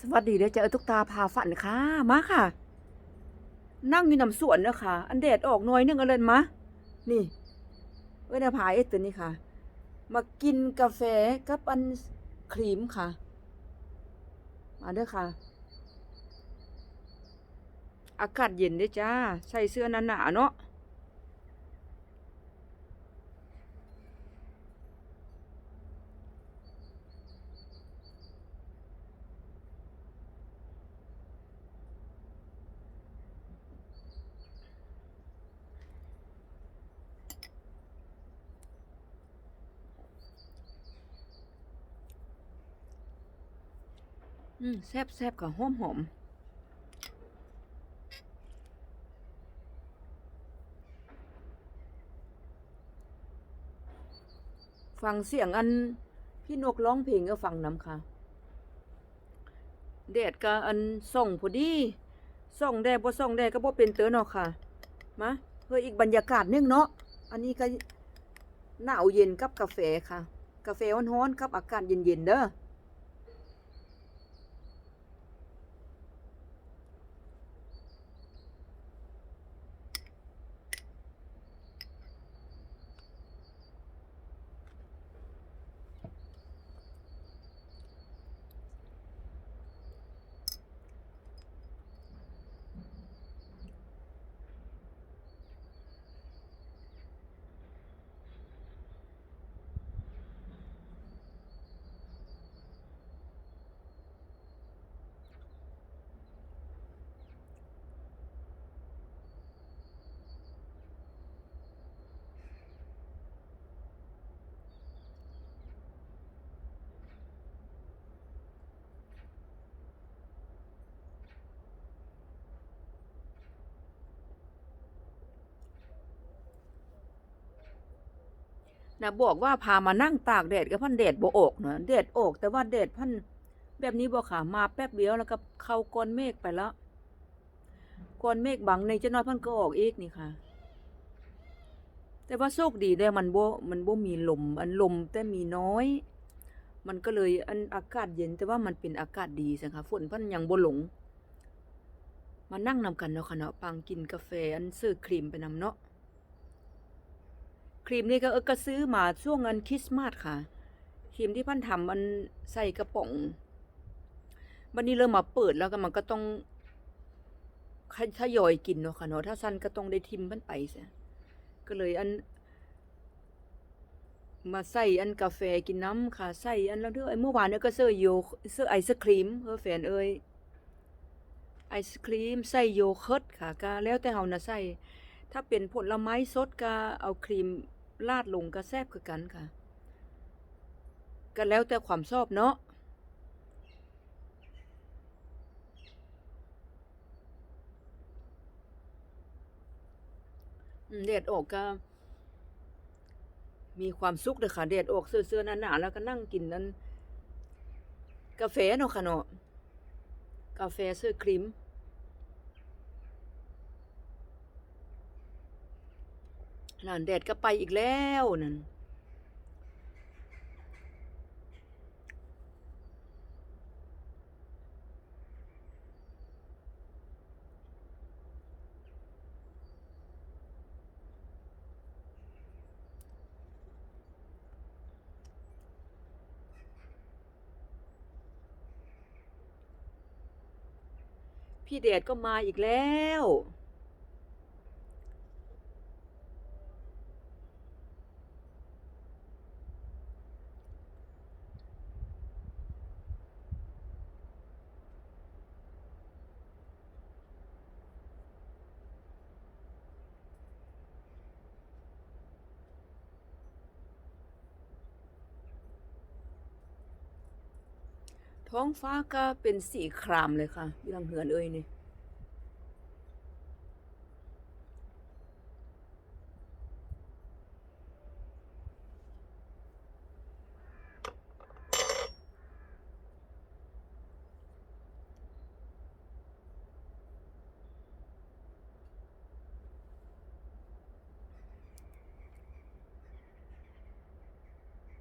สวัสดีเด้อจ้าเออตุกตาพาฝันค่ะ มาค่ะ นั่งอยู่น้ำสวนเนะค่ะอันแดดออกน่อยนึงเอาเลยมะนี่เอ้ยนาพาเอตัวนี้ค่ะ มากินกาแฟกับอันครีมค่ะ มาเด้อค่ะ อากาศเย็นเด้จ้า ใส่เสื้อหนาๆเนาะ อืมแซ่บแซ่บกับหอมหอมฟังเสียงอันพี่นกร้องเพลงก็ฟังน้ำค่ะแดดก็อันส่องพอดีส่องแดดบ่ส่องแดดก็บ่เป็นเตอเนาะค่ะมาเพื่ออีกบรรยากาศนึงเนาะอันนี้ก็หนาวเย็นกับกาแฟค่ะ กาแฟร้อนๆกับอากาศเย็นๆเด้อ นะบอกว่าพามานั่งตากแดดกับพันแดดบ่ออกนะแดดออกแต่ว่าแดดพันแบบนี้บ่ค่ะมาแป๊บเดียวแล้วก็เข้าก้อนเมฆไปแล้วก้อนเมฆบังในจะน้อยพันก็ออกอีกนี่ค่ะ แต่ว่าโชคดีได้มันบ่มันบ่มีลม อันลมแต่มีน้อย มันก็เลยอันอากาศเย็นแต่ว่ามันเป็นอากาศดีสิคะฝนพันยังบ่หลง มานั่งนำกันเนาะค่ะเนาะปังกินกาแฟอันซื้อครีมไปนำเนาะ ครีมนี่ก็เออก็ซื้อมาช่วงเงินคริสต์มาสค่ะครีมที่พันทำมันใส่กระป๋องวันนี้เริ่มมาเปิดแล้วก็มันก็ต้องทยอยกินเนาะค่ะเนาะถ้าสั้นก็ต้องได้ทิมมันไปเสียก็เลยอัน มาใส่อันกาแฟกินน้ำค่ะใส่อันแล้วเด้อไอ้เมื่อวานเนี่ยก็เสื้อโยเสื้อไอศครีมเออแฟนเอ้ยไอศครีมใส่โยเคิร์ตค่ะก็แล้วแต่เฮานะใส่ถ้าเป็นผลไม้สดก็เอาครีม ราดลงก็แซบคือกันค่ะ ก็แล้วแต่ความชอบเนาะอืมแดดออกก็ มีความสุขเลยค่ะแดดออกเสื้อๆหนาๆแล้วก็นั่งกินนั้น กาแฟเนาะค่ะเนาะกาแฟเสื้อครีม นั่นแดดก็ไปอีกแล้วนั่นพี่แดดก็มาอีกแล้ว ท้องฟ้าก็เป็นสีครามเลยค่ะอยู่ทางเหือนเอ้ยนี่